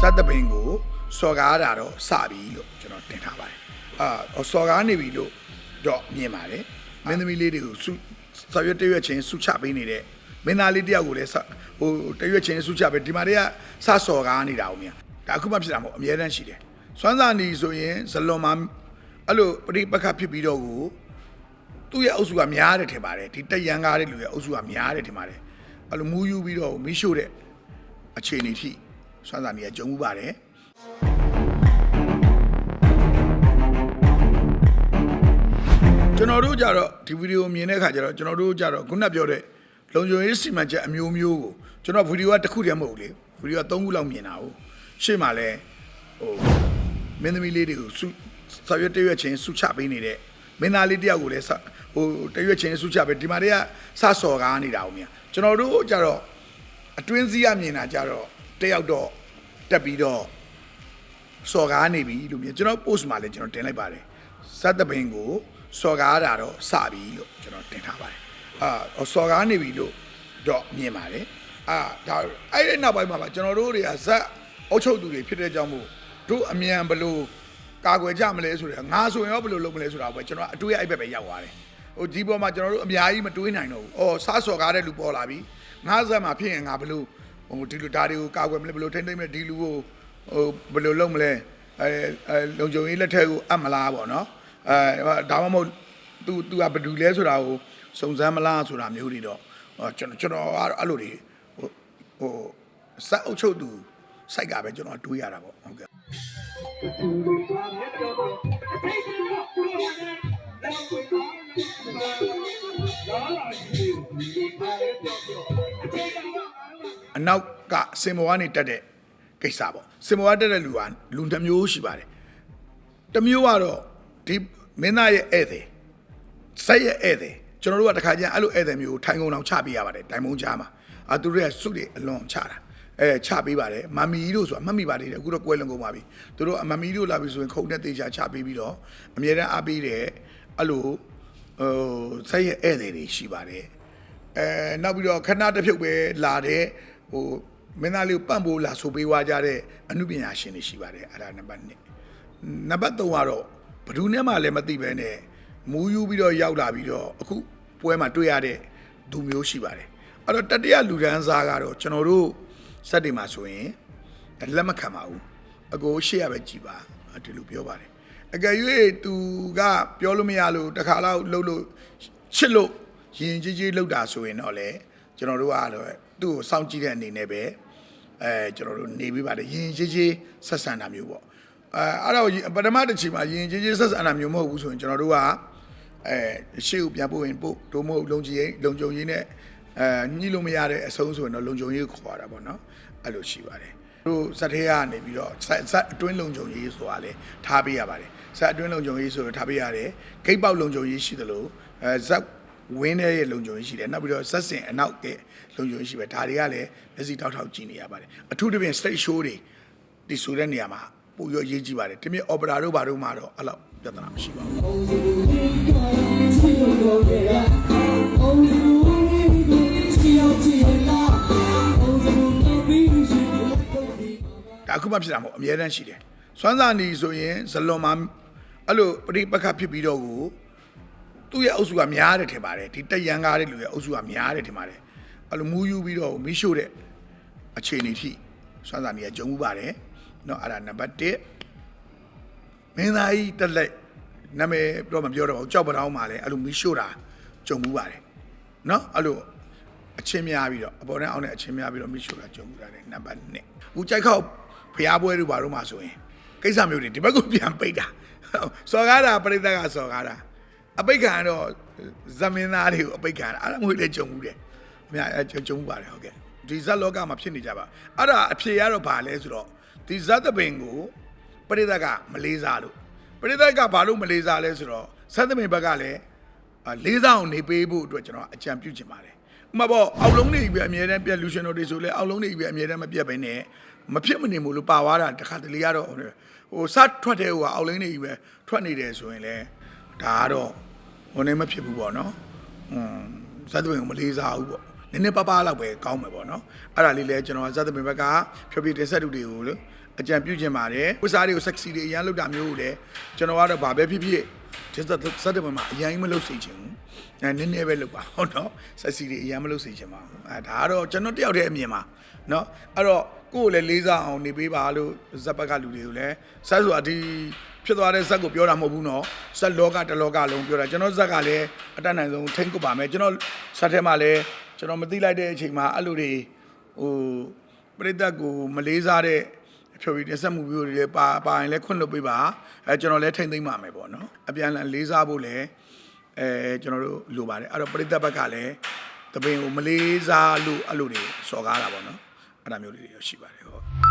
ဇတ်တပင်ကိုစော်ကားတာတော့စပြီလို့ကျွန်တော်တင်ထားပါတယ်အာစော်ကားနေပြီလို့တော့မြင်ပါတယ်မင်းသမီးလေးတွေကိုစုဆော်ရွက်တရွက်ချင်းစုချပေးနေတဲ့မင်းသားလေးတယောက်ကိုလည်းစဟိုတရွက်ချင်းစုချပေးဒီမှာတည်းကစစော်ကားနေတာအောင်မြန်ဒါအခုမှဖြစ်တာမဟုတ်အများတန်းရှိတယ်စွမ်းစာနီဆိုရင်ဇလွန်မှာအဲ့လိုပရိပက္ခဖြစ်ပြီးတော့ကိုသူ့ရဲ့အုပ်စုကများတယ်ထင်ပါတယ်ဒီတက်ရန်ကားတဲ့လူရဲ့အုပ်စုကများတယ်ထင်ပါတယ်အဲ့လိုမူးယူပြီးတော့မီးရှို့တဲ့အခြေအနေထိ စွမ်းစာနေရကြုံမှုပါတယ်ကျွန်တော်တို့ကြတော့ဒီဗီဒီယိုမြင်တဲ့အခါကျတော့ကျွန်တော်တို့ကြတော့ခုနပြောတဲ့လုံခြုံရေးစီမံချက်အမျိုးမျိုးကိုကျွန်တော်ဗီဒီယိုကတစ်ခုတည်းမဟုတ်ဘူးလေဗီဒီယိုက၃ခုလောက်မြင်တာဟုတ်ရှေ့မှာလဲဟိုမင်းသမီးလေးတွေကိုစုဆော်ရွက်တရွက်ချင်းစုချပေးနေတဲ့မင်းသားလေးတယောက်ကိုလည်းစဟိုတရွက်ချင်းစုချပေးဒီမှာတည်းကစစော်ကားနေတာအောင်မြန်ကျွန်တော်တို့ကြတော့အတွင်းစည်းရမြင်တာကြတော့ တယောက်တော့တက်ပြီးတော့စော်ကားနေပြီလို့မြင်ကျွန်တော် post မှာလည်းကျွန်တော်တင်လိုက်ပါတယ်စက်တပင်ကိုစော်ကားတာတော့စပြီလို့ကျွန်တော်တင်ထားပါတယ်အာစော်ကားနေပြီလို့တော့မြင်ပါတယ်အာဒါအဲ့ဒီနောက်ပိုင်းမှာပါကျွန်တော်တို့တွေကဇက်အုပ်ချုပ်သူတွေဖြစ်တဲ့ကြောင့်မို့တို့အမြန်ဘလို့ကာကွယ်ကြမလဲဆိုတော့ငါဆိုရင်ရောဘလို့လုပ်မလဲဆိုတာပဲကျွန်တော်အတွေးအဲ့ဘက်ပဲရောက်သွားတယ်ဟိုဒီပေါ်မှာကျွန်တော်တို့အများကြီးမတွေးနိုင်တော့ဘူးအော်စားစော်ကားတဲ့လူပေါ်လာပြီငါဇက်မှာဖြစ်ရင်ငါဘလို့ ဟိုဒီလူဒါတွေကိုကာကွယ်မလဲဘလို့ထိမ့်သိမ့်မလဲဒီလူကိုဟိုဘလို့လုပ်မလဲအဲအဲလုံခြုံရေးလက်ထက်ကိုအပ်မလားပေါ့နော်အဲဒါမှမဟုတ် तू तू ကဘယ်သူလဲဆိုတာကိုစုံစမ်းမလားဆိုတာမျိုးတွေတော့ဟိုကျွန်တော်ကျွန်တော်ကတော့အဲ့လိုတွေဟိုဟိုစက်အုပ်ချုပ်သူစိုက်ကပဲကျွန်တော်တွေးရတာပေါ့ဟုတ်ကဲ့ အနောက်ကစင်မောကနေတက်တဲ့ကိစ္စပေါ့စင်မောကတက်တဲ့လူကလူတစ်မျိုးရှိပါတယ်တစ်မျိုးကတော့ဒီမင်းသားရဲ့ဧည့်သည်ဆက်ရဲ့ဧည့်သည်ကျွန်တော်တို့ကတခါကျရင်အဲ့လိုဧည့်သည်မျိုးကိုထိုင်ကုန်အောင်ချပေးရပါတယ်တိုင်မုံကြားမှာအာသူတို့ရဲ့စုတွေအလွန်ချတာအဲချပေးပါတယ်မမီတို့ဆိုတာမှတ်မိပါသေးတယ်အခုတော့ကွဲလွန်ကုန်ပါပြီသူတို့အမမီတို့လာပြီဆိုရင်ခုံနဲ့တေချာချပေးပြီးတော့အမြဲတမ်းအားပေးတယ်အဲ့လိုဟိုဆက်ရဲ့ဧည့်သည်တွေရှိပါတယ်အဲနောက်ပြီးတော့ခဏတစ်ဖြုတ်ပဲလာတဲ့ ဟိုမင်းသားလေးကိုပန့်ဖို့လာဆိုပေးွားကြတဲ့အမှုပညာရှင်တွေရှိပါတယ်အဲ့ဒါနံပါတ်1နံပါတ်3ကတော့ဘယ်သူနဲ့မှလည်းမသိပဲနဲ့မူးယူပြီးတော့ရောက်လာပြီးတော့အခုပွဲမှာတွေ့ရတဲ့သူမျိုးရှိပါတယ်အဲ့တော့တတိယလူဒန်းစားကတော့ကျွန်တော်တို့စက်တွေမှာဆိုရင်လက်မခံပါဘူးအကိုရှေ့ရပဲကြည်ပါဒီလိုပြောပါတယ်အကယ်၍သူကပြောလို့မရလို့တခါတော့လှုပ်လို့ချစ်လို့ရင်ကြီးကြီးလောက်တာဆိုရင်တော့လေကျွန်တော်တို့ကတော့ သူ့ကိုစောင့်ကြည့်တဲ့အနေနဲ့ပဲအဲကျွန်တော်တို့နေပြီးပါတယ်ရင်ကြီးကြီးဆက်ဆံတာမျိုးပေါ့အဲအဲ့တော့ပထမတစ်ချိန်မှာရင်ကြီးကြီးဆက်ဆံတာမျိုးမဟုတ်ဘူးဆိုရင်ကျွန်တော်တို့ကအဲရှေ့ကိုပြန်ပို့ရင်ပို့တို့မဟုတ်လုံခြုံရေးလုံခြုံရေးနဲ့အဲညှိလို့မရတဲ့အဆုံးဆိုရင်တော့လုံခြုံရေးခေါ်တာပေါ့နော်အဲ့လိုရှိပါတယ်တို့ဇက်ထဲကနေပြီးတော့ဇက်ဇက်အတွင်းလုံခြုံရေးဆိုတာလေထားပေးရပါတယ်ဇက်အတွင်းလုံခြုံရေးဆိုတော့ထားပေးရတယ်ဂိတ်ပေါက်လုံခြုံရေးရှိသလိုအဲဇက် ဝင်းတဲ့ရဲ့လုံခြုံရေးရှိတယ်နောက်ပြီးတော့ဇက်စင်အနောက်ကလုံခြုံရေးရှိပဲဒါတွေကလည်းမျက်စိထောက်ထောက်ကြည့်နေရပါတယ်အထူးသဖြင့် stage show တွေဒီဆိုတဲ့နေရာမှာပိုရရေးကြည့်ပါတယ်တမင် opera တို့ဘာတို့မှာတော့အဲ့လောက်ပြဿနာမရှိပါဘူးဒါအခုမှဖြစ်တာမဟုတ်အများတန်းရှိတယ်စွမ်းစာနီဆိုရင်ဇလွန်မှာအဲ့လိုပရိပက္ခဖြစ်ပြီးတော့ကို သူ့ရဲ့အုပ်စုကများတယ်ထင်ပါတယ်ဒီတက်ရန်ကားတဲ့လူရဲ့အုပ်စုကများတယ်ထင်ပါတယ်အဲ့လိုမူးယူပြီးတော့မီးရှို့တဲ့အခြေအနေထိစွမ်းစာနီကကြုံမှုပါတယ်เนาะအဲ့ဒါနံပါတ်1မင်းသားကြီးတက်လက်နာမည်တော့မပြောတော့ပါဘူးကြောက်ပတောင်းမှာလည်းအဲ့လိုမီးရှို့တာကြုံမှုပါတယ်เนาะအဲ့လိုအချင်းများပြီးတော့အပေါ်နဲ့အောက်နဲ့အချင်းများပြီးတော့မီးရှို့တာကြုံမှုတာလည်းနံပါတ်2ဦးကြိုက်ခောက်ဖျားပွဲတို့ဘာတို့မှဆိုရင်ကိစ္စမျိုးတွေဒီဘက်ကပြန်ပိတ်တာစော်ကားတာပြိတ္တကစော်ကားတာ အပိတ်ခံတော့ဇမင်းသားတွေကိုအပိတ်ခံတာအဲ့ဒါမျိုးလည်းကြုံမှုတယ်အများအကြုံမှုပါတယ်ဟုတ်ကဲ့ဒီဇက်လောကမှာဖြစ်နေကြပါအဲ့ဒါအဖြေရတော့ဘာလဲဆိုတော့ဒီဇက်သပင်ကိုပြိတ္တကမလေးစားလို့ပြိတ္တကဘာလို့မလေးစားလဲဆိုတော့ဇက်သပင်ဘက်ကလည်းလေးစားအောင်နေပေးဖို့အတွက်ကျွန်တော်အကြံပြုချင်ပါတယ်ဥပမာပေါ့အောက်လုံးတွေပဲအမြဲတမ်းပြက်လူရှင်တို့တွေဆိုလဲအောက်လုံးတွေပဲအမြဲတမ်းမပြက်ပဲနဲ့မဖြစ်မနေဘူးလို့ပါသွားတာတခါတလေကတော့ဟိုစထွက်တဲ့ဟိုအောက်လင်းတွေပဲထွက်နေတယ်ဆိုရင်လဲဒါကတော့ ဟိုနေမဖြစ်ဘူးပေါ့နော်ဟွန်းဇတ်တပင်ကိုမလေးစားဘူးပေါ့နည်းနည်းပါးပါးလောက်ပဲကောင်းမယ်ပေါ့နော်အဲ့ဒါလေးလဲကျွန်တော်ဇတ်တပင်ဘက်ကဖြောပြတင်ဆက်သူတွေကိုလို့အကြံပြုခြင်းပါတယ်ဝတ်စားတွေကို sexy တွေအရန်လုပ်တာမျိုးကိုလည်းကျွန်တော်ကတော့ဗာပဲဖြစ်ဖြစ်ဒီစက်တဲ့မှာအရင်မလုပ်စေချင်ဘူးအဲနည်းနည်းပဲလုပ်ပါဟုတ်နော် sexy တွေအရန်မလုပ်စေချင်ပါဘူးအဲဒါကတော့ကျွန်တော်တယောက်တည်းအမြင်ပါနော်အဲ့တော့ကိုယ့်ကိုလည်းလေးစားအောင်နေပေးပါလို့ဇက်ဘက်ကလူတွေကိုလည်းဆက်ဆိုတာဒီ ဖြစ်သွားတဲ့ဇက်ကိုပြောတာမဟုတ်ဘူးနော်ဇက်လောကတစ်လောကလုံးပြောတာကျွန်တော်ဇက်ကလည်းအတတ်နိုင်ဆုံးထိန်းကွပ်ပါမယ်ကျွန်တော်ဇက်ထဲမှာလည်းကျွန်တော်မသိလိုက်တဲ့အချိန်မှာအဲ့လိုတွေဟိုပြိတ္တကိုမလေးစားတဲ့ဖြိုပြီးတင်ဆက်မှုမျိုးတွေလည်းပါပါရင်လည်းခွင့်လွှတ်ပေးပါအဲကျွန်တော်လည်းထိမ့်သိမ့်ပါမယ်ပေါ့နော်အပြန်အလှန်လေးစားဖို့လည်းအဲကျွန်တော်တို့လိုပါတယ်အဲ့တော့ပရိသတ်ဘက်ကလည်းတပင်ကိုမလေးစားလို့အဲ့လိုတွေစော်ကားတာပေါ့နော်အဲ့ဒါမျိုးတွေရှိပါတယ်ဟုတ်